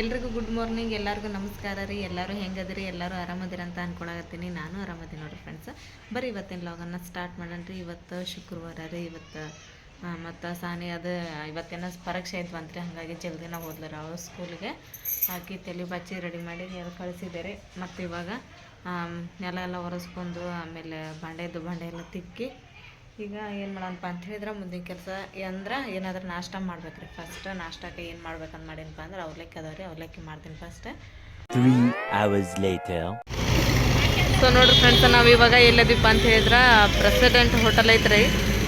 ಎಲ್ರಿಗೂ good morning ಎಲ್ಲರಿಗೂ ನಮಸ್ಕಾರ ರೀ. ಎಲ್ಲರೂ ಹೆಂಗದಿರಿ? ಎಲ್ಲರೂ ಆರಾಮದಿರ ಅಂತ ಅನ್ಕೊಳಕತ್ತೀನಿ. ನಾನು ಆರಾಮದಿ ನೋಡಿರಿ ಫ್ರೆಂಡ್ಸ್ ಬರೀ ಇವತ್ತಿನ ಲಾಗನ್ನು ಸ್ಟಾರ್ಟ್ ಮಾಡೋಣ ರೀ. ಇವತ್ತು ಶುಕ್ರವಾರ ರೀ. ಇವತ್ತು ಮತ್ತು ಸಾನಿ ಅದು, ಇವತ್ತೇನೋ ಪರೀಕ್ಷೆ ಇದ್ವು ರೀ. ಹಾಗಾಗಿ ಜಲ್ದಿನ ಹೋದ್ಲರ ಅವ್ರ ಸ್ಕೂಲಿಗೆ ಹಾಕಿ ತಲೆ ಬಚ್ಚಿ ರೆಡಿ ಮಾಡಿ ಎಲ್ಲ ಕಳಿಸಿದ್ದಾರೆ. ಮತ್ತು ಇವಾಗ ನೆಲ ಎಲ್ಲ ಒರೆಸ್ಕೊಂಡು ಆಮೇಲೆ ಬಾಂಡೆದು ಬಂಡೆ ಎಲ್ಲ ತಿಕ್ಕಿ ಈಗ ಏನು ಮಾಡೋಣಪ್ಪ ಅಂತ ಹೇಳಿದ್ರೆ ಮುಂದಿನ ಕೆಲಸ ಅಂದ್ರೆ ಏನಾದ್ರೂ ನಾಷ್ಟ ಮಾಡ್ಬೇಕ್ರಿ. ಫಸ್ಟ್ ನಾಷ್ಟಕ್ಕೆ ಏನು ಮಾಡ್ಬೇಕಂತ ಮಾಡಿನಪ್ಪ ಅಂದ್ರೆ ಅವಲಕ್ಕಿ ಅದಾವ ರೀ ಅವಲಕ್ಕಿ ಮಾಡ್ತೀನಿ first Three hours later. So ನೋಡ್ರಿ ಫ್ರೆಂಡ್ಸ್ ನಾವು ಇವಾಗ ಎಲ್ಲದಿಪ್ಪ ಅಂತ ಹೇಳಿದ್ರೆ ಪ್ರೆಸಿಡೆಂಟ್ ಹೋಟೆಲ್ ಐತ್ರಿ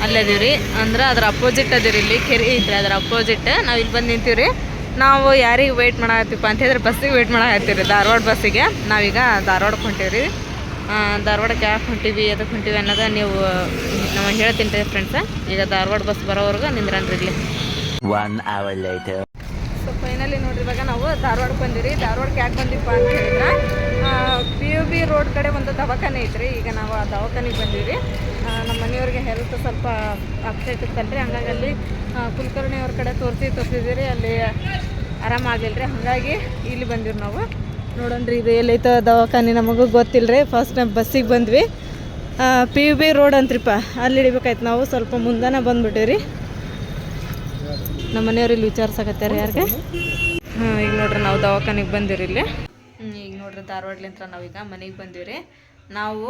ಅಲ್ಲದೀವಿ ರೀ ಅಂದ್ರೆ ಅದ್ರ ಅಪೋಸಿಟ್ ಅದೀರಿ ಇಲ್ಲಿ ಕೆರೆ ಐತ್ರಿ ಅದ್ರ ಅಪೋಸಿಟ್ ನಾವು ಇಲ್ಲಿ ಬಂದು ನಿಂತೀವಿ ರೀ ನಾವು ಯಾರಿಗೆ ವೆಯ್ಟ್ ಮಾಡತ್ತೀಪ ಅಂತ ಹೇಳಿದ್ರೆ ಬಸ್ಸಿಗೆ ವೆಯ್ಟ್ ಮಾಡಾಕತ್ತೀವಿ ರೀ ಧಾರವಾಡ ಬಸ್ಸಿಗೆ ನಾವೀಗ ಧಾರವಾಡಕ್ಕೆ ಹೊಂಟೀವಿ ರೀ ಧಾರವಾಡಕ್ಕೆ ಯಾಕೆ ಹೊಂಟೀವಿ ಎದಕ್ಕೆ ಹೊಂಟೀವಿ ಅನ್ನೋದು ನೀವು ನಾವು ಹೇಳ್ತೀನಿ ರೀ ಫ್ರೆಂಡ್ಸ ಈಗ ಧಾರವಾಡ ಬಸ್ ಬರೋವರೆಗೂ ನಿಂದ್ರನ್ರಿ ಇಲ್ಲಿ. ಸೊ ಫೈನಲಿ ನೋಡ್ರಿ ಇವಾಗ ನಾವು ಧಾರವಾಡಕ್ಕೆ ಬಂದಿರಿ ಧಾರವಾಡಕ್ಕೆ ಯಾಕೆ ಬಂದಿಪ್ಪ ಅಂತ ಹೇಳಿದ್ರೆ ಪಿ ಯು ಬಿ ರೋಡ್ ಕಡೆ ಒಂದು ದವಾಖಾನೆ ಐತ್ರಿ. ಈಗ ನಾವು ಆ ದವಾಖಾನೆಗೆ ಬಂದೀವಿ ನಮ್ಮ ಮನೆಯವ್ರಿಗೆ ಹೆಲ್ತ್ ಸ್ವಲ್ಪ ಅಪ್ಸೆಟ್ ಇತ್ತಲ್ರಿ ಹಂಗಾಗಿ ಅಲ್ಲಿ ಕುಲಕರ್ಣಿಯವ್ರ ಕುಲಕರ್ಣಿ ಅವ್ರ ಕಡೆ ತೋರಿಸಿ ತೋರಿಸಿದಿರಿ ಅಲ್ಲಿ ಆರಾಮಾಗಿಲ್ಲ ರೀ ಹಾಗಾಗಿ ಇಲ್ಲಿ ಬಂದಿವಿ ನಾವು. ನೋಡೋಣ್ರಿ ಇದು ಎಲ್ಲೈತ ದವಾಖಾನೆ ನಮಗೂ ಗೊತ್ತಿಲ್ಲ ರೀ ಫಸ್ಟ್ ಬಸ್ಸಿಗೆ ಬಂದ್ವಿ. ಪಿ ಯು ಬಿ ರೋಡ್ ಅಂತ್ರಿಪ್ಪ. ಅಲ್ಲಿ ಹಿಡಿಬೇಕಾಯ್ತು. ನಾವು ಸ್ವಲ್ಪ ಮುಂದನ ಬಂದ್ಬಿಟ್ಟಿವಿ ನಮ್ಮ ಮನೆಯವ್ರು ಇಲ್ಲಿ ವಿಚಾರಿಸಕತ್ತಾರ ಯಾರಿಗೆ? ಹಾಂ ಈಗ ನೋಡ್ರಿ ನಾವು ದವಾಖಾನೆಗೆ ಬಂದಿವ್ರಿ ಇಲ್ಲಿ. ಈಗ ನೋಡ್ರಿ ಧಾರವಾಡ್ಲಿಂತ್ರ ನಾವೀಗ ಮನೆಗೆ ಬಂದೀವಿ ನಾವು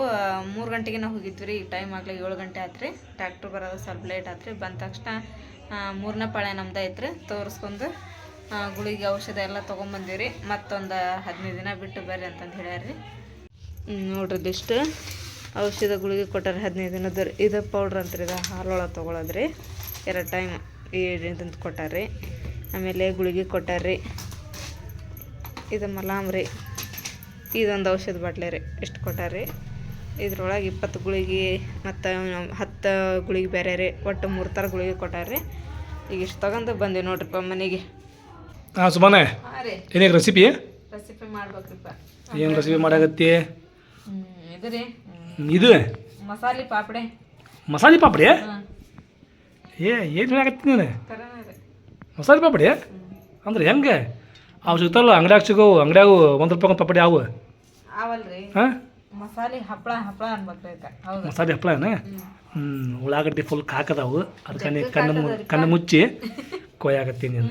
ಮೂರು ಗಂಟೆಗೆ ನಾವು ಹೋಗಿದ್ವಿ ರೀ ಈಗ ಟೈಮ್ ಆಗಲಿ ಏಳು ಗಂಟೆ ಆತ್ರಿ. ಟ್ಯಾಕ್ಟ್ರ್ ಬರೋದು ಸ್ವಲ್ಪ ಲೇಟ್ ಆತ್ರಿ. ಬಂದ ತಕ್ಷಣ ಮೂರನೇ ಪಾಳೆ ನಮ್ದು ಐತ್ರಿ. ತೋರಿಸ್ಕೊಂಡು ಗುಳಿಗೆ ಔಷಧ ಎಲ್ಲ ತೊಗೊಂಬಂದೀವಿ ಮತ್ತೊಂದು ಹದಿನೈದು ದಿನ ಬಿಟ್ಟು ಬರ್ರಿ ಅಂತಂದು ಹೇಳ್ಯಾರ್ರಿ. ನೋಡ್ರಿ ಇದಿಷ್ಟು ಔಷಧ ಗುಳಿಗೆ ಕೊಟ್ಟಾರೆ ಹದಿನೈದು ದಿನದ ಇದು ಪೌಡ್ರ್ ಅಂತ ಇದು, ಹಾಲೊಳಗೆ ತೊಗೊಳೋದ್ರಿ. ಎರಡು ಟೈಮ್ ಇದಂತ ಕೊಟ್ಟಾರ್ರಿ. ಆಮೇಲೆ ಗುಳಿಗೆ ಕೊಟ್ಟಾರ್ರಿ. ಇದು ಮಲಾಮ್ ರೀ. ಇದೊಂದು ಔಷಧ ಬಾಟ್ಲೆ ರೀ, ಇಷ್ಟು ಕೊಟ್ಟಾರ್ರಿ. ಇದ್ರೊಳಗೆ ಇಪ್ಪತ್ತು ಗುಳಿಗೆ ಮತ್ತು ಹತ್ತು ಗುಳಿಗೆ ಬೇರೆ ರೀ, ಒಟ್ಟು ಮೂರು ಥರ ಗುಳಿಗೆ ಕೊಟ್ಟಾರ್ರಿ. ಈಗ ಇಷ್ಟು ತಗೊಂಡು ಬಂದೆ ನೋಡ್ರಿಪ್ಪ ಮನೆಗೆ. ಹಾಂ ರೀ. ಏನೇ ರೆಸಿಪಿ ರೆಸಿಪಿ ಮಾಡ್ಬೇಕ್ರಿಪ್ಪ. ಏನು ರೆಸಿಪಿ ಮಾಡಾಗತ್ತೆ ಇದು ರೀ. ಇದು? ಮಸಾಲೆ ಪಾಪಡೆ. ಮಸಾಲೆ ಪಾಪಡೆ ಏ ಏನು ಆಗತ್ತೆ ನೀನು? ಮಸಾಲೆ ಪಾಪಡಿ ಅಂದ್ರೆ ಹೆಂಗೆ? ಅವು ಸಿಗ್ತಾರಲ್ಲ ಅಂಗಡ್ಯಾಗ ಸಿಗೋ ಅಂಗಡ್ಯಾಗ ಒಂದು ರೂಪಾಯಿ ಒಂದು ಪಾಪಡಿ ಅವು? ಅವಲ್ರಿ ಹಾಂ? ಮಸಾಲೆ ಹಪ್ಪಳ ಹಪ್ಪಳ ಅನ್ಬೇಕು ಮಸಾಲೆ ಹಪ್ಪಳ ಹ್ಞೂ ಉಳ್ಳಾಗಡ್ಡಿ ಫುಲ್ ಕಾಕದಾವು. ಅದಕ್ಕೆ ಕಣ್ಣು ಕಣ್ಣು ಮುಚ್ಚಿ ಕೊಯ್ಯಾಗತ್ತೆ ನೀನು.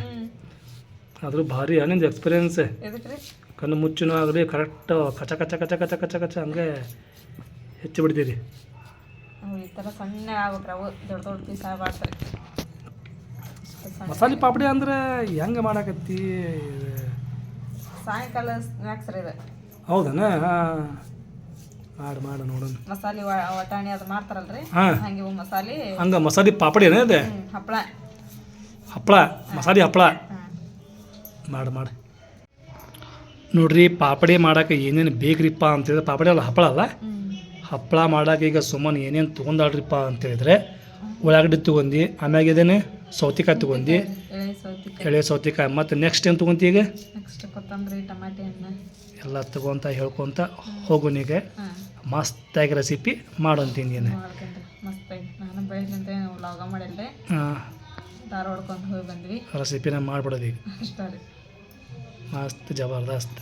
ಆದರೂ ಭಾರಿ ನಿಂದು ಎಕ್ಸ್ಪೀರಿಯನ್ಸ್ ಕಣ್ಣು ಮುಚ್ಚುನೂ ಆಗಲಿ ಕರೆಕ್ಟ್ ಕಚ ಕಚ ಕಚ ಕಚ ಕಚ ಕಚ ಹಂಗೆ ಹೆಚ್ಚು ಬಿಡ್ತೀರಿ. ಈ ಥರ ಸಣ್ಣ ಆಗ್ಬೇಕ್ರಿ ಅವು ದೊಡ್ಡ ದೊಡ್ಡ ಪೀಸ್ ಆಗ್ಬಾರ್ದ್ರಿ ಮಸಾಲೆ ಪಾಪಡಿ ಅಂದ್ರೆ ಹೆಂಗೆ ಮಾಡಾಕತ್ತಿ? ಸಾಯಂಕಾಲ ಸ್ನ್ಯಾಕ್ಸ್ ರೀ ಇದು. ಹೌದನ? ಮಾಡು ಮಾಡು ನೋಡೋಣ. ಮಸಾಲೆ ವಟಾಣಿ ಅದು ಮಾಡ್ತಾರಲ್ರಿ? ಹಂಗೆ ಮಸಾಲೆ. ಹಂಗೆ ಮಸಾಲೆ ಪಾಪಡಿ ಏನೇ ಇದೆ? ಹಪ್ಪಳ ಹಪ್ಪಳ ಮಸಾಲೆ ಹಪ್ಪಳ ಮಾಡು ಮಾಡಿ. ನೋಡ್ರಿ ಪಾಪಡಿ ಮಾಡಕ್ಕೆ ಏನೇನು ಬೇಕ್ರಿಪ್ಪ ಅಂತೇಳಿದ್ರೆ ಪಾಪಡಿ ಅಲ್ಲ ಹಪ್ಪಳ ಅಲ್ಲ? ಹಪ್ಪಳ ಮಾಡಕ್ಕೆ ಈಗ ಸುಮ್ಮನೆ ಏನೇನು ತೊಗೊಂಡಾಳ್ರಿಪ್ಪ ಅಂತೇಳಿದ್ರೆ ಉಳ್ಳಾಗಡ್ಡಿ ತೊಗೊಂಡು ಆಮ್ಯಾಗ ಇದೇನೆ ಸೌತಿಕಾಯಿ ತಗೊಂಡಿ. ಎಳೆ ಸೌತಿಕಾಯಿ. ಮತ್ತು ನೆಕ್ಸ್ಟ್ ಏನು ತೊಗೊಂತಿ ಈಗ? ಎಲ್ಲ ತಗೊಂತ ಹೇಳ್ಕೊತ ಹೋಗೋನೀಗ ಮಸ್ತಾಗಿ ರೆಸಿಪಿ ಮಾಡೋಂತೀನಿ ಮಾಡಿಲ್ರಿ ಹಾಂ. ಧಾರವಾಡ್ಕೊಂಡು ಹೋಗಿ ಬಂದ್ವಿ. ರೆಸಿಪಿನ ಮಾಡ್ಬಿಡೋದು ಈಗ. ಮಸ್ತ್ ಜಬರ್ದಸ್ತ್.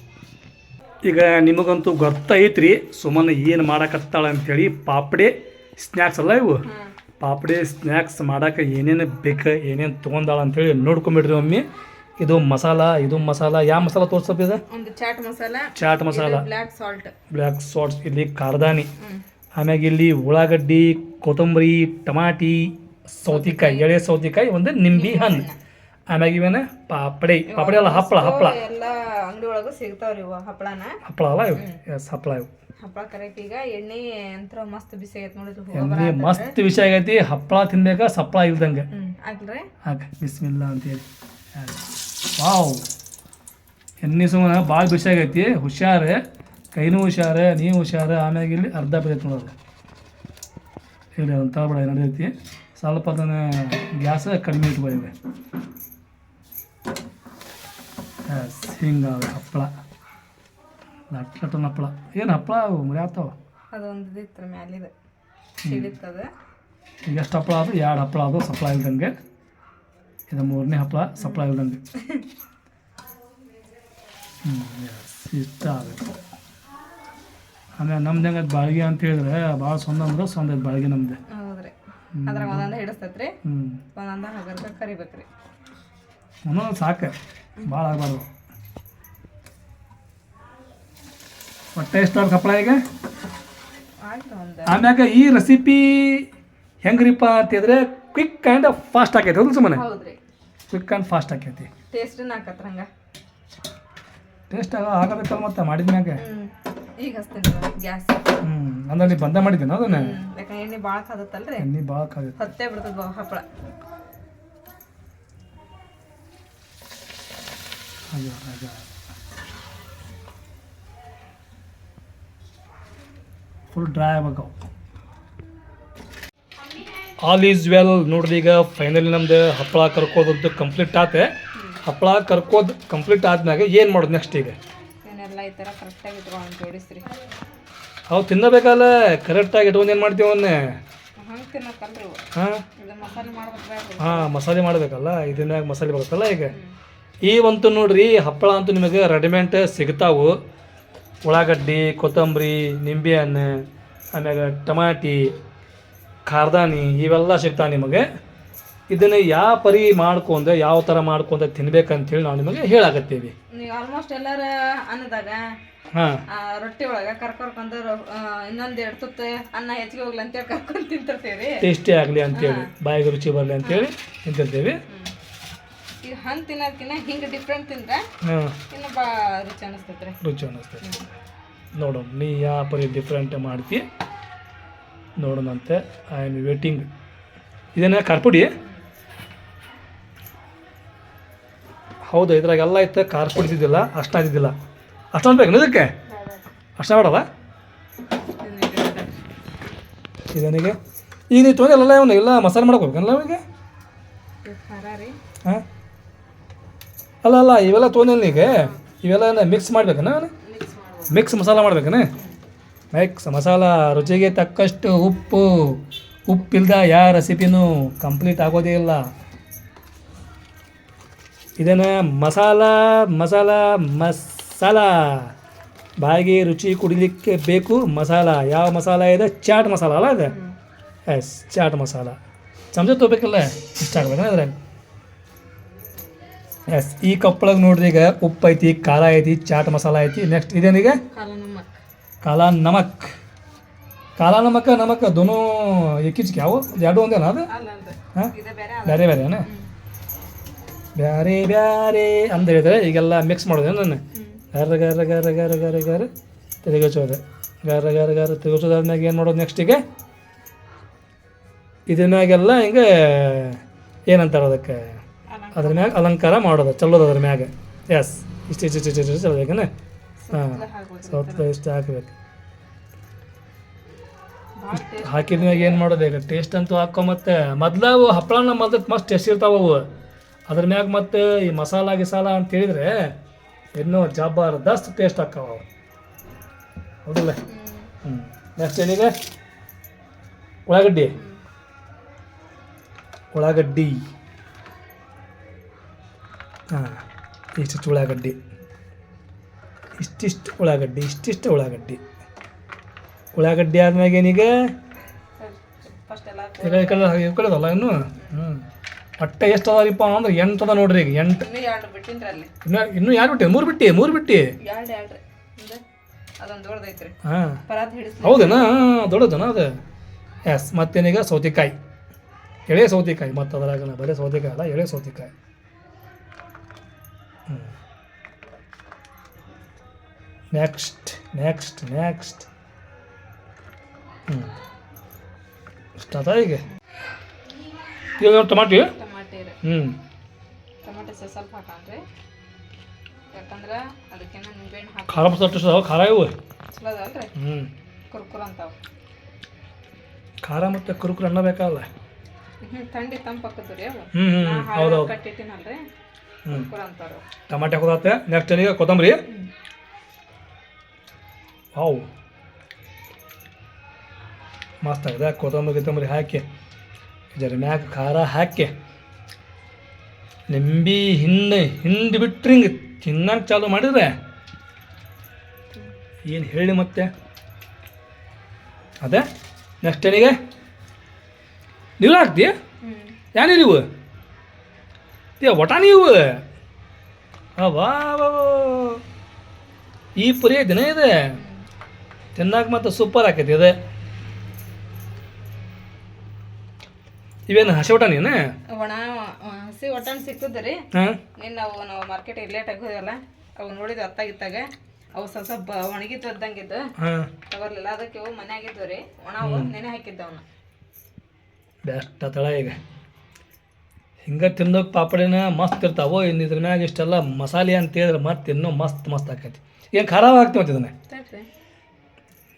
ಈಗ ನಿಮಗಂತೂ ಗೊತ್ತೈತ್ರಿ ಸುಮ್ಮನೆ ಏನು ಮಾಡಕತ್ತಾಳ ಅಂಥೇಳಿ ಪಾಪಡೆ ಸ್ನ್ಯಾಕ್ಸ್ ಅಲ್ಲ ಇವು? ಪಾಪಡೆ ಸ್ನ್ಯಾಕ್ಸ್ ಮಾಡಕ್ಕೆ ಏನೇನು ಬೇಕು ಏನೇನು ತೊಗೊಂಡಾಳ ಅಂತೇಳಿ ನೋಡ್ಕೊಂಬಿಡ್ರಿ ಮಮ್ಮಿ ಇದು ಮಸಾಲ ಇದು ಮಸಾಲ ಯಾವ ಮಸಾಲ ತೋರ್ಸಪ್ಪ ಇದು? ಒಂದು chaat masala chaat masala. Black salt black salts ಇಲ್ಲಿ ಕಾರ್ದಾನಿ ಹ್ಞೂ ಆಮ್ಯಾಗ ಇಲ್ಲಿ ಉಳ್ಳಾಗಡ್ಡಿ ಕೊತ್ತಂಬರಿ ಟಮಾಟಿ ಸೌತಿಕಾಯಿ ಎಳೆ ಸೌತಿಕಾಯಿ ಒಂದು ನಿಂಬೆ ಹಣ್ಣು. ಆಮ್ಯಾಗ ಇವೇನ? ಪಾಪಡಿ. ಪಾಪಡಿ ಅಲ್ಲ ಹಪ್ಪಳ ಹಪ್ಪಳ. ಎಲ್ಲ ಅಂಗಡಿ ಒಳಗೂ ಸಿಗ್ತಾವ್ರಿ ಇವು ಹಪ್ಪಳನ. ಹಪ್ಪಳ ಅಲ್ಲ ಇವು? ಎಸ್ ಹಪ್ಪಳ ಇವು. ಹಪ್ಪಳ ಕರೆಕ್ಟ್ ಈಗ ಎಣ್ಣೆ ಅಂತ ಮಸ್ತ್ ಬಿಸಿ ಆಗೈತೆ ನೋಡಿರಿ ಎಣ್ಣೆ ಮಸ್ತ್ ವಿಷಯ ಆಗೈತಿ ಹಪ್ಪಳ ತಿನ್ಬೇಕಾ ಸಪ್ಪಳ ಇಲ್ದಂಗೆ. ಆಗ್ಲ್ರಿ ಹಾಕ ಬಿಸ್ಮಿಲ್ಲ ಅಂತೇಳಿ ವಾವ್. ಎಣ್ಣೆ ಸುಮ್ಮನೆ ಭಾಳ ಬಿಸಿ ಆಗೈತಿ ಹುಷಾರು. ಕೈನೂ ಹುಷಾರು ನೀವು ಹುಷಾರು. ಆಮ್ಯಾಗ ಇಲ್ಲಿ ಅರ್ಧ ಬಿದ್ದೈತಿ ನೋಡೋದು ಹೇಳಿ ಅಂತ ಬಿಡ ನಡೀತೈತಿ ಸ್ವಲ್ಪ ಅದನ್ನ ಗ್ಯಾಸ್ ಕಡಿಮೆ ಇಟ್ಕೊಂಡಿವೆ ಎಸ್ ಹಿಂಗಾವೆ ಹಪ್ಪಳ. ಲಟ್ ಲಟನ್ ಹಪ್ಪಳ. ಏನು ಹಪ್ಪಳ ಅವು? ಮುರಿಯಾತಾವ ಅದೊಂದು ಇತ್ತು ಮ್ಯಾಲಿದ. ಸಿಡಿತದ ಈಗ ಎಷ್ಟು ಹಪ್ಪಳ ಅದು ಎರಡು ಹಪ್ಪಳ ಅದು ಸಪ್ಲೈ ಇಲ್ದಂಗೆ ಇದು ಮೂರನೇ ಹಪ್ಪಳ ಸಪ್ಲೈ ಇಲ್ದಂಗೆ. ಹ್ಞೂ ಎಸ್ ಇಷ್ಟ ಆಗುತ್ತೆ. ಆಮೇಲೆ ನಮ್ದು ಹೆಂಗೆ ಬಾಳ್ಗೆ ಅಂತ ಹೇಳಿದ್ರೆ ಭಾಳ ಸೊಂದ ಅಂದ್ರೆ ಸೊಂದ ಬಾಳ್ಗಿ ನಮ್ದು. ಹೌದ್ರಿ. ಅದ್ರಾಗ ಒಂದೊಂದು ಹಿಡಿಸ್ತೈತ್ರಿ. ಒಂದೊಂದು ಹಗರ್ಕ ಕರಿಬೇಕ್ರಿ. ಒಂದೊಂದು ಸಾಕು. ಭಾಳ ಆಗಬಾರ್ದು. ಹೊಟ್ಟೆ ಎಷ್ಟು ಕಪ್ಪಳ ಈಗ? ಆಮ್ಯಾಗ ಈ ರೆಸಿಪಿ ಹೆಂಗ್ರಿಪ್ಪ ಅಂತಿದ್ರೆ ಕ್ವಿಕ್ ಆ್ಯಂಡ್ ಫಾಸ್ಟ್ ಆಕೈತಿ ಹೌದು ಸುಮ್ಮನೆ ಕ್ವಿಕ್ ಆ್ಯಂಡ್ ಫಾಸ್ಟ್ ಆಕೈತಿ. ಟೇಸ್ಟ್ ಹಾಕತ್ರ ಹಂಗ? ಟೇಸ್ಟ್ ಆಗ ಆಗಬೇಕಲ್ಲ ಮತ್ತೆ ಮಾಡಿದ ಮ್ಯಾಗ? ಈಗ ಗ್ಯಾಸ್. ಹ್ಞೂ ಅಂದ್ರೆ ನೀವು ಬಂದ ಮಾಡಿದ್ದೇನೆ ಅದನ್ನ? ಯಾಕಂದ್ರೆ ಎಣ್ಣೆ ಭಾಳ ಕಾದತ್ತಲ್ರಿ? ಎಣ್ಣೆ ಭಾಳ ಕಾದೈತಿ ಹತ್ತೆ ಬಿಡ್ತದ ಹಪ್ಪಳ. ಅಯ್ಯೋ ರಾಜ ಫುಲ್ ಡ್ರೈ ಆಗ್ಬೇಕು ಆಲ್ ಈಸ್ ವೆಲ್ ನೋಡ್ರಿ ಈಗ ಫೈನಲಿ ನಮ್ದು ಹಪ್ಪಳ ಕರ್ಕೋದಂತೂ ಕಂಪ್ಲೀಟ್ ಆತೆ. ಹಪ್ಪಳ ಕರ್ಕೋದ್ ಕಂಪ್ಲೀಟ್ ಆದ್ಮ್ಯಾಗ ಏನು ಮಾಡೋದು ನೆಕ್ಸ್ಟ್ ಈಗ? ಏನೆಲ್ಲ ಈ ಥರ ಕರೆಕ್ಟಾಗಿ ಇಟ್ಕೊಂಡು ಜೋಡಿಸ್ರಿ ಅವು ತಿನ್ನಬೇಕಲ್ಲ? ಕರೆಕ್ಟಾಗಿ ಇಟ್ಕೊಂಡು ಏನು ಮಾಡ್ತೀವಿ ಅವನ್ನೇ? ಹಂಗೆ ತಿನ್ನಕ್ಕಲ್ರಿ ಹಾಂ? ಇದು ಮಸಾಲೆ ಮಾಡ್ಬೇಕು ಇದನ್ನ ಹಾಂ ಮಸಾಲೆ ಮಾಡಬೇಕಲ್ಲ? ಇದನ್ನ ಮಸಾಲೆ ಬರುತ್ತಲ್ಲ ಈಗ? ಈ ಒಂದು ನೋಡ್ರಿ ಹಪ್ಪಳ ಅಂತೂ ನಿಮಗೆ ರೆಡಿಮೆಂಟ್ ಸಿಗ್ತಾವು. ಉಳ್ಳಾಗಡ್ಡಿ ಕೊತ್ತಂಬರಿ ನಿಂಬೆಹಣ್ಣು ಆಮ್ಯಾಗ ಟಮಾಟಿ ಖಾರ್ದಾನಿ ಇವೆಲ್ಲ ಸಿಗ್ತಾವೆ ನಿಮಗೆ. ಇದನ್ನು ಯಾವ ಪರಿ ಮಾಡ್ಕೊಂಡು ಯಾವ ಥರ ಮಾಡ್ಕೊಂಡೆ ತಿನ್ಬೇಕಂತೇಳಿ ನಾವು ನಿಮಗೆ ಹೇಳಾಕತ್ತೀವಿ. ನೀವು ಆಲ್ಮೋಸ್ಟ್ ಎಲ್ಲರ ಅನ್ನದಾಗ ರೊಟ್ಟಿ ಒಳಗ ಕರ್ಕೊಂಡ್ಬಂದು ಇನ್ನೊಂದು ಎರಡು ತುತ್ತು ಅನ್ನ ಹೆಚ್ಚಿಗೆ ಹೋಗ್ಲಿ ಅಂತೇಳಿ ಕರ್ಕೊಂಡು ತಿಂತಿರ್ತೀವಿ. ಟೇಸ್ಟಿ ಆಗಲಿ ಅಂತೇಳಿ ಬಾಯಿಗೆ ರುಚಿ ಬರಲಿ ಅಂತೇಳಿ ತಿಂತಿರ್ತೀವಿ. ಈಗ ಹಂಗೆ ತಿನ್ನೋದಕ್ಕಿಂತ ಹಿಂಗೆ ಡಿಫ್ರೆಂಟ್ ತಿಂದ್ರೆ ಹಾಂ ಇನ್ನು ಬಾ ರುಚಿ ಅನಿಸ್ತೈತ್ರಿ ರುಚಿ ಅನ್ನಿಸ್ತದೆ ನೋಡೋಣ ನೀ ಯಾವ ಪರಿ ಡಿಫ್ರೆಂಟ್ ಮಾಡ್ತಿ? ನೋಡೋಣಂತೆ. ಐ ಆಮ್ ವೇಟಿಂಗ್ ಇದೇನ ಕಾರ್ಪುಡಿ? ಹೌದು ಇದ್ರಾಗೆಲ್ಲ ಇತ್ತು ಖಾರ ಪುಡಿ ಅಷ್ಟು ಅಷ್ಟ ಇದ್ದಿದ್ದಿಲ್ಲ. ಅಷ್ಟೊಂದು ಬೇಕು ಇದಕ್ಕೆ ಅಷ್ಟ ಮಾಡಲ್ಲ ಇದನಿಗೆ ಈಗ ನೀವು ತೊಗೊಂಡಿಲ್ಲ ಇವನು ಎಲ್ಲ ಮಸಾಲೆ ಮಾಡ್ಕೋಬೇಕಲ್ಲ ಅವನಿಗೆ ಹಾಂ? ಅಲ್ಲ ಅಲ್ಲ ಇವೆಲ್ಲ ತೊಗೊಂಡಿಲ್ಲ ಈಗ. ಇವೆಲ್ಲ ಮಿಕ್ಸ್ ಮಾಡ್ಬೇಕನ? ಮಿಕ್ಸ್ ಮಾಡ್ಬೇಕು ಮಿಕ್ಸ್ ಮಸಾಲ ಮಾಡ್ಬೇಕನ? ಮಿಕ್ಸ್ ಮಸಾಲ ರುಚಿಗೆ ತಕ್ಕಷ್ಟು ಉಪ್ಪು. ಉಪ್ಪಿಲ್ದ ಯಾವ ರೆಸಿಪಿನೂ ಕಂಪ್ಲೀಟ್ ಆಗೋದೇ ಇಲ್ಲ. ಇದನ್ನು ಮಸಾಲ ಮಸಾಲ ಮಸಾಲ. ಬಾಯಿಗೆ ರುಚಿ ಕುಡಿಲಿಕ್ಕೆ ಬೇಕು ಮಸಾಲ. ಯಾವ ಮಸಾಲ ಇದೆ? ಚಾಟ್ ಮಸಾಲ ಅಲ್ಲ ಅದು? ಎಸ್ ಚಾಟ್ ಮಸಾಲ. ಚಮಚ ತೊಗೋಬೇಕಲ್ಲ? ಇಷ್ಟ ಆಗ್ಬೇಕಲ್ಲ ಅದ್ರಾಗ ಎಸ್ ಈ ಕಪ್ಪಳಗೆ ನೋಡ್ರಿ ಈಗ ಉಪ್ಪು ಐತಿ ಖಾರ ಐತಿ ಚಾಟ್ ಮಸಾಲ ಐತಿ. ನೆಕ್ಸ್ಟ್ ಇದೇನೀಗ? ಕಾಲ ನಮಕ್ ಕಾಲ ನಮಕ್ ಕಾಲಾ ನಮಕ ದೋನೋ ಏಕಿಚ್ಕೆ ಯಾವ? ಎರಡು ಒಂದೇನ ಅದು? ಹಾಂ? ಬೇರೆ ಬೇರೆ ಬೇರೆನಾ ಬ್ಯಾರೆ ಬ್ಯಾರೆ ಅಂತ ಹೇಳಿದ್ರೆ ಈಗೆಲ್ಲ ಮಿಕ್ಸ್ ಮಾಡೋದು ನಾನು ಗರ ಗರ ಗರ ಗರ ಗರ ಗರ ಗರ್ರ ಗರ ಗರ ಗರ ತಿರುಗಿಸೋದಾದ್ಮ್ಯಾಗ ಏನು ಮಾಡೋದು ನೆಕ್ಸ್ಟಿಗೆ ಇದನ್ನಾಗೆಲ್ಲ ಹಿಂಗೆ ಏನಂತಾರೆ ಅದಕ್ಕೆ? ಅದ್ರ ಮ್ಯಾಗ ಅಲಂಕಾರ ಮಾಡೋದು ಚಲ್ಲೋದು ಅದ್ರ ಮ್ಯಾಗ. ಎಸ್ ಇಷ್ಟು ಇಷ್ಟು ಇಷ್ಟು ಇಷ್ಟು ಚಲ್ಬೇಕನ ಹಾಂ. ಸ್ವಲ್ಪ ಇಷ್ಟು ಹಾಕ್ಬೇಕು. ಹಾಕಿದ ಮ್ಯಾಗ ಏನು ಮಾಡೋದು ಈಗ? ಟೇಸ್ಟ್ ಅಂತೂ ಹಾಕೋ ಮತ್ತೆ ಮೊದ್ಲು ಅವು ಹಪ್ಪಳನ ಮೊದ್ಲು ಮಸ್ತ್ ಟೇಸ್ಟ್ ಇರ್ತಾವೆ ಅವು. ಅದ್ರ ಮ್ಯಾಗ ಮತ್ತೆ ಈ ಮಸಾಲ ಗಿಸಾಲ ಅಂತ ಹೇಳಿದ್ರೆ ಇನ್ನೂ ಜಬರ್ದಸ್ತ್ ಟೇಸ್ಟ್ ಹಾಕಾವ ಅವು. ಹೌದಿಲ್ಲ? ಹ್ಞೂ ನೆಕ್ಸ್ಟ್ ಏನಿದೆ ಉಳ್ಳಾಗಡ್ಡಿ. ಉಳ್ಳಾಗಡ್ಡಿ. ಹಾಂ ಇಷ್ಟಿಷ್ಟು ಉಳ್ಳಾಗಡ್ಡಿ. ಇಷ್ಟಿಷ್ಟು ಉಳ್ಳಾಗಡ್ಡಿ ಇಷ್ಟಿಷ್ಟು ಉಳ್ಳಾಗಡ್ಡಿ. ಉಳ್ಳಾಗಡ್ಡಿ ಆದ್ಮ್ಯಾಗ ಏನೀಗ? ಅದಲ್ಲ ಇನ್ನು? ಹ್ಞೂ ಹೊಟ್ಟೆ ಎಷ್ಟು ಅದಾರಿಪ್ಪ ಅಂದ್ರೆ ಎಂಟು ಅದ ನೋಡ್ರಿ ಈಗ ಎಂಟು. ಇನ್ನೂ ಇನ್ನು ಯಾರು ಬಿಟ್ಟಿ ಮೂರು ಬಿಟ್ಟಿ ಮೂರು ಬಿಟ್ಟಿ. ಹಾಂ. ಹೌದೇನಾ? ದೊಡ್ಡದನ ಅದು. ಎಸ್ ಮತ್ತೇನೀಗ ಸೌತೆಕಾಯಿ. ಎಳೆ ಸೌತೆಕಾಯಿ ಮತ್ತು ಅದ್ರಾಗ ಬರೀ ಸೌತೆಕಾಯಿ ಅಲ್ಲ ಎಳೆ ಸೌತೆಕಾಯಿ. ನೆಕ್ಸ್ಟ್ ನೆಕ್ಸ್ಟ್ ನೆಕ್ಸ್ಟ್ ಹ್ಞೂ ಇಷ್ಟ ಈಗ ಈಗ ಟಮಾಟಿ? ಹ್ಞೂ ಟಮಾಟೆ ಸ ಸ್ವಲ್ಪ ಹಾಕಂದ್ರೆ ಯಾಕಂದ್ರೆ ಅದಕ್ಕೆ ನಿಂಬೆಹಣ್ಣು ಹಾಕಿ ಖಾರ ಮಸಾಲ ಖಾರ ಇವು? ಚಲೋ ಅದಲ್ರಿ ಹ್ಞೂ ಕುರ್ಕುರ ಅಂತಾವ. ಖಾರ ಮತ್ತು ಕುರುಕುರು ಅನ್ನ ಬೇಕಲ್ಲ ಹ್ಞೂ ಥಂಡಿ ತಂಪಾಕತ್ತು ರೀ ಅವು ಹ್ಞೂ ಹ್ಞೂ ನಾ ಹೌದು ಹಾಳು ಹೌದು ಕಟ್ಟಿಟ್ಟಿನಲ್ರಿ. ಅಂತಾರ ಟಮಾಟೆ ಹಾಕೋದಾತೆ ನೆಕ್ಸ್ಟ್ ಏನಿಗೆ ಕೊತ್ತಂಬರಿ. ಹೌ ಮಸ್ತ್ ಆಗಿದೆ. ಕೊತ್ತಂಬರಿ ಕೊತ್ತಂಬರಿ ಹಾಕಿ. ಇದರ ಮ್ಯಾಗ ಖಾರ ಹಾಕಿ. ನಿಂಬಿ ಹಿಂದೆ ಹಿಂಡಿ ಬಿಟ್ಟರೆ ಹಿಂಗೆ ತಿನ್ನಕ್ಕೆ ಚಾಲು ಮಾಡಿದ್ರೆ ಏನು ಹೇಳಿ ಮತ್ತೆ? ಅದೇ. ನೆಕ್ಸ್ಟ್ ಏನಿಗೆ ನೀರು ಹಾಕ್ತಿ ಯಾರು ನೀವು? ಏ ಒಟ ನೀವು? ವಾ ಈ ಪುರಿ ದಿನ ಇದೆ. ತಿನ್ನಾಕ ಮತ್ತೆ ಸೂಪರ್ ಆಕೈತಿ ಇದೆ ಇವೇನು ಹಸಿ ವಟಾಣಿ ಏನ ಒಣ ಹಸಿ ವಟಾಣಿ ಸಿಕ್ತದ್ರಿ ಹಾಂ. ನಿನ್ನ ನಾವು ನಾವು ಮಾರ್ಕೆಟ್ ಲೇಟಾಗಿ ಹೋದಲ್ಲ ಅವು ನೋಡಿದ ಅತ್ತಾಗಿತ್ತಾಗ ಅವು ಸ್ವಲ್ಪ ಸ್ವಲ್ಪ ಒಣಗಿತ್ತು ಅದ್ದಂಗಿದ್ದು ತಗೊರ್ಲಿಲ್ಲ ಅದಕ್ಕೆ ಅವು ಮನ್ಯಾಗಿದ್ವು ರೀ. ಒಣವು ನೆನೆ ಹಾಕಿದ್ದವನ್ನ ಬೆಸ್ಟ್ ತಳ ಈಗ. ಹಿಂಗೆ ತಿನ್ನೋಕೆ ಪಾಪಡಿನ ಮಸ್ತ್ ಇರ್ತಾವೋ. ಇನ್ನು ಇದ್ರ ಮ್ಯಾಗ ಇಷ್ಟೆಲ್ಲ ಮಸಾಲೆ ಅಂತ ಹೇಳಿದ್ರೆ ಮತ್ತೆ ಇನ್ನೂ ಮಸ್ತ್ ಮಸ್ತ್ ಆಕೈತಿ. ಏನು ಖರಾಬ್ ಹಾಕ್ತೀವಿ ಮತ್ತೆ ಇದನ್ನ?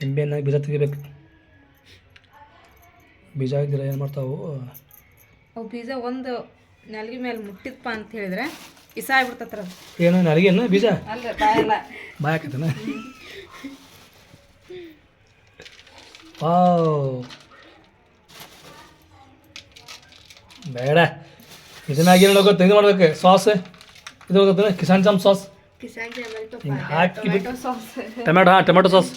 ನಿಂಬೆಹಣ್ಣಾಗ ಬೀಜ ತೆಗಿಬೇಕು. ಬೀಜ ಇದ್ದಿರ ಏನು ಮಾಡ್ತಾವು? ಅವು ಬೀಜ ಒಂದು ನೆಲಗಿ ಮೇಲೆ ಮುಟ್ಟಿದ್ಪ ಅಂತ ಹೇಳಿದ್ರೆ ಇಸ ಆಗ್ಬಿಡ್ತತ್ರ ಏನು ನರಿಗೇನು ಬೀಜ? ಅಲ್ಲ ಬಾಯಲ್ಲ. ಬಾಯ್ ವಾವ್. ಬೇಡ. ಇದನ್ನಾಗಿ ಏನು ಹೋಗುತ್ತೆ ಇದು ಮಾಡ್ಬೇಕು. ಸಾಸ್. ಇದು ಹೋಗುತ್ತೆ ಕಿಸಾನ್ ಚಾಮ್ ಸಾಸ್. ಕಿಸಾನ್ ಹಿಂಗೆ ಹಾಕಿ ಟೊಮೆಟೊ ಸಾಸ್. ಟೊಮೆಟೊ ಹಾಂ ಟೊಮೆಟೊ ಸಾಸ್.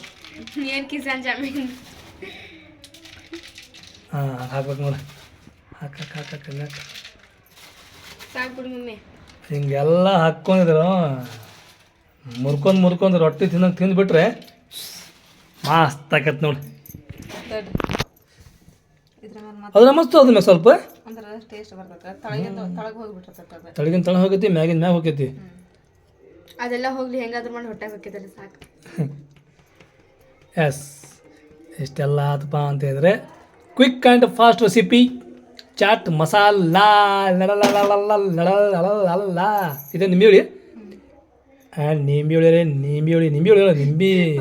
ಏನು ಕಿಸಾನ್ ಜಾಮೀನ್? ಹಾಂ ಹಾಕ್ಬೇಕು ನೋಡಿ. ಹಾಕಕ್ಕೆ ಹಾಕಕ್ಕೆ ಹಾಕ ಮಮ್ಮಿ. ಹಿಂಗೆಲ್ಲ ಹಾಕ್ಕೊಂಡಿದ್ರು. ಮುರ್ಕೊಂಡು ಮುರ್ಕೊಂಡು ರೊಟ್ಟಿ ತಿನ್ನಂಗೆ ತಿಂದ್ಬಿಟ್ರೆ ಮಸ್ತ್ ಆಕತ್ ನೋಡಿ. ಅದ್ರ ಮಸ್ತು ಅದನ್ನ ಸ್ವಲ್ಪ. ಅಂದ್ರೆ ಟೇಸ್ಟ್ ಬರ್ತೈತೆ ತಳಗಿಂದ ತಳಗೆ ಹೋಗಿಬಿಟ್ಟಿರ್ತೈತೆ ಅದು ತಳಗಿನ ತಳ ಹೋಗೈತಿ ಮ್ಯಾಗಿನ ಮ್ಯಾಗ ಹೋಗೈತಿ ಅದೆಲ್ಲ ಹೋಗ್ಲಿ ಹೆಂಗಾದ್ರೂ ಮಾಡಿ ಹೊಟ್ಟೆ ಹಾಕಿದ್ರೆ ಸಾಕು ಎಸ್ ಇಷ್ಟೆಲ್ಲ ಆತಪ್ಪ ಅಂತ ಹೇಳಿದ್ರೆ quick and fast recipe chaat masala masala ನಿಂಬೆ ನಿಂಬಿಹುಳಿ ಆ್ಯಂಡ್ ನಿಂಬಿಹುಳಿ ರೀ ನಿಂಬಿಹುಳಿ ನಿಂಬಿಹುಳಿ ಅಲ್ಲ ನಿಂಬಿ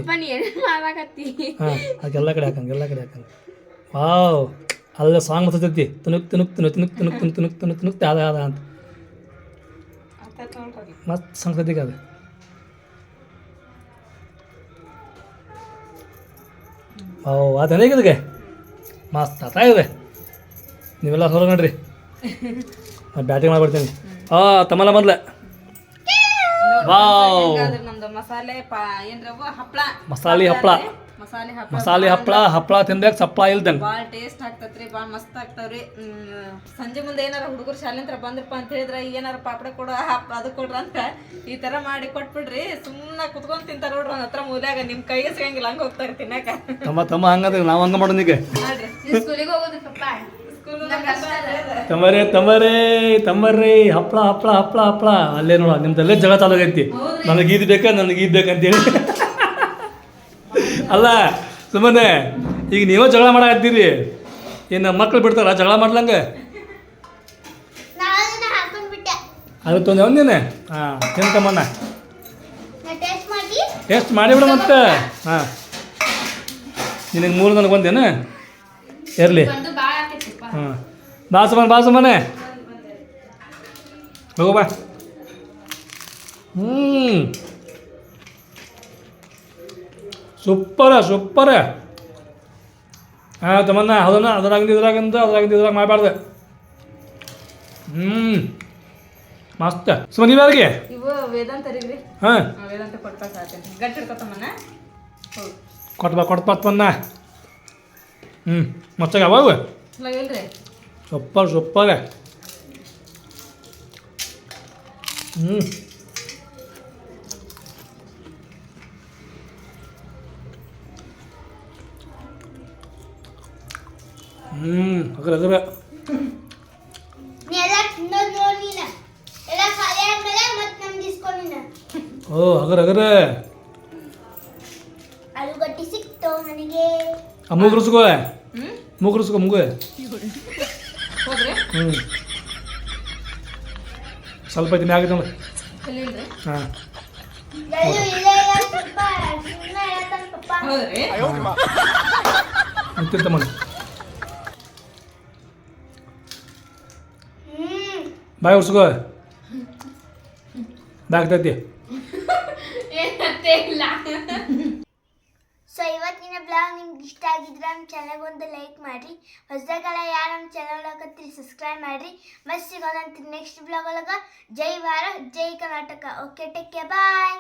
ಹಾಂ ಅದಕ್ಕೆಲ್ಲ ಕಡೆ ಹಾಕಂಗೆ ಎಲ್ಲ ಕಡೆ ಹಾಕಂಗೆ ವಾವ್ ಅಲ್ಲ ಸಾಂಗ್ ಬರ್ತೈತಿ. ತುನುಕ್ ತುನುಕ್ ತುನು ತುನುಕ್ ತುನುಕ್ ತುನುಕ್ ತುನುಕ್ ತುನುಕ್ ತುನುಕ್ ಅದ ಅದ ಅಂತ. ಮತ್ತೆ ಮಸ್ತ್ ಸಂಗತಿಗೆ ಅದು. ಓ ಅದು ಹೇಗಿದೆ ಮಸ್ತ್ ಆತ ಇದೆ. ನೀವೆಲ್ಲ ಹೊರಗೆ ನೋಡ್ರಿ ನಾನು ಬ್ಯಾಟಿಂಗ್ ಮಾಡ್ಬಿಡ್ತೀನಿ. ಆ ತಮ್ಮಲ್ಲ ಮೊದ್ಲ. ಮಸಾಲೆ ಹಪ್ಳ. ಮಸಾಲೆ ಹಪ್ಪಳ ಮಸಾಲೆ ಹಪ್ಪಳ ಹಪ್ಪಳ ತಿಂದಾಗ ಸಪ್ಪಳ ಇಲ್ದಂಗೆ. ಭಾಳ ಟೇಸ್ಟ್ ಆಗ್ತತ್ರಿ ಬಾಳ ಮಸ್ತ್ ಆಗ್ತಾವ್ರಿ. ಸಂಜೆ ಮುಂದೆ ಏನಾರ ಹುಡುಗರು ಶಾಲೆಂತ್ರ ಬಂದ್ರಪ್ಪ ಅಂತ ಹೇಳಿದ್ರೆ ಏನಾರ ಪಾಪಡ ಕೊಡ ಹಪ್ ಅದು ಕೊಡ್ರ ಅಂತ ಈ ತರ ಮಾಡಿ ಕೊಟ್ಬಿಡ್ರಿ. ಸುಮ್ಮನೆ ಕುತ್ಕೊಂಡ್ ತಿಂತಾರ ನೋಡ್ರಿ ನನ್ನ ಹತ್ರ ಮೂಲ್ಯಾಗ ನಿಮ್ ಕೈಗೆ ಸಿಗಂಗಿಲ್ಲ ಹಂಗ ಹೋಗ್ತಾರೆ ತಿನ್ನಕ ತಮ್ಮ ತಮ್ಮ ಹಂಗಂದ್ರೆ ನಾವು ಹಂಗ ಮಾಡೋಣ ಈಗ ಸ್ಕೂಲಿಗೆ ಹೋಗೋದು ಪಪ್ಪ ತಮ್ಮರೇ ತಮ್ಮರೇ ತಮ್ಮರ್ರಿ ಹಪ್ಪಳ ಹಪ್ಪಳ ಹಪ್ಪಳ ಹಪ್ಪಳ ಅಲ್ಲೇ ನೋಡ ನಿಮ್ದಲ್ಲೇ ಜಗಳ ಚಾಲು ಆಗೈತಿ ನನಗೆ ಇದು ಬೇಕಾ ನನಗೆ ಇದು ಬೇಕಂತೇಳಿ ಅಲ್ಲ ಸುಮ್ಮನೆ ಈಗ ನೀವೇ ಜಗಳ ಮಾಡಾಕತ್ತೀರಿ ಏನು ಮಕ್ಳು ಬಿಡ್ತಾರ? ಜಗಳ ಮಾಡ್ಲಂಗೆ? ಅದು ತೊಂದ್ರೆ ಒಂದೇನೆ ಹಾಂ ತಿನ್ಕಮ್ಮಣ್ಣ ನಾ ಟೇಸ್ಟ್ ಮಾಡಿ. ಟೇಸ್ಟ್ ಮಾಡಿಬಿಡು ಮತ್ತೆ. ಹಾಂ. ನಿನಗೆ ಮೂರು ನನಗೆ ಒಂದೇನು? ಇರಲಿ. ಹಾಂ. ಬಾ ಸುಮ್ಮನೆ ಬಾ ಸುಮ್ಮನೆ ಹೋಗು ಬಾ. ಹ್ಞೂ ಸೂಪರ ಸೂಪರ. ಹಾಂ ತಮ್ಮನ್ನ ಅದನ್ನು ಅದ್ರಾಗಿಂದ ಇದ್ರಾಗಿಂದ ಅದ್ರಾಗಿಂದ ಇದ್ರಾಗ ಮಾಡಬಾರ್ದು. ಹ್ಞೂ ಮಸ್ತ್. ಸುಮ್ಮ ನೀವ್ಯಾರಿಗೆ? ಹಾಂ. ಕೊಟ್ಬಾ ಕೊಟ್ಬಾ ತಮ್ಮನ್ನ. ಹ್ಞೂ ಮಸ್ತಾಗ ಅವಾಗ ಸೂಪರ್ ಸೂಪರ್. ಹ್ಞೂ ಹ್ಞೂ ಅದ್ರ ಅದ್ರ ಓ ಅಗರ ಅಗರ. ಆಲೂಗಡ್ಡೆ ಸಿಕ್ತು ನನಗೆ ಮೂಗ್ರಸ್ಕೋ ಮೂಗ್ರಸ್ಕೋ ಮುಗು ಹ್ಞೂ ಸ್ವಲ್ಪ ದಿನ ಆಗಿದೆ ನೋಡಿ. ಹಾಂ. ಅಂತಿರ್ತಮ್ಮ ಬಾಯ್ ಉಡ್ಸ್ಕೋ. ಬಾಗ್ತೈತಿ ಸೊ ಇವತ್ತಿನ ಬ್ಲಾಗ್ ನಿಮ್ಗೆ ಇಷ್ಟ ಆಗಿದ್ರೆ ನಮ್ಮ ಚಾನಲ್ಗೆ ಒಂದು ಲೈಕ್ ಮಾಡಿರಿ. ಹೊಸದಾಗೆಲ್ಲ ಯಾರು ನಮ್ಮ ಚಾನಲ್ ಒಳಗತ್ತೀರಿ ಸಬ್ಸ್ಕ್ರೈಬ್ ಮಾಡಿರಿ. ಮತ್ತೆ ಸಿಗೋದಂತ ನೆಕ್ಸ್ಟ್ ಬ್ಲಾಗ್ ಒಳಗೆ. ಜೈ ಭಾರತ್ ಜೈ Karnataka. Okay take care bye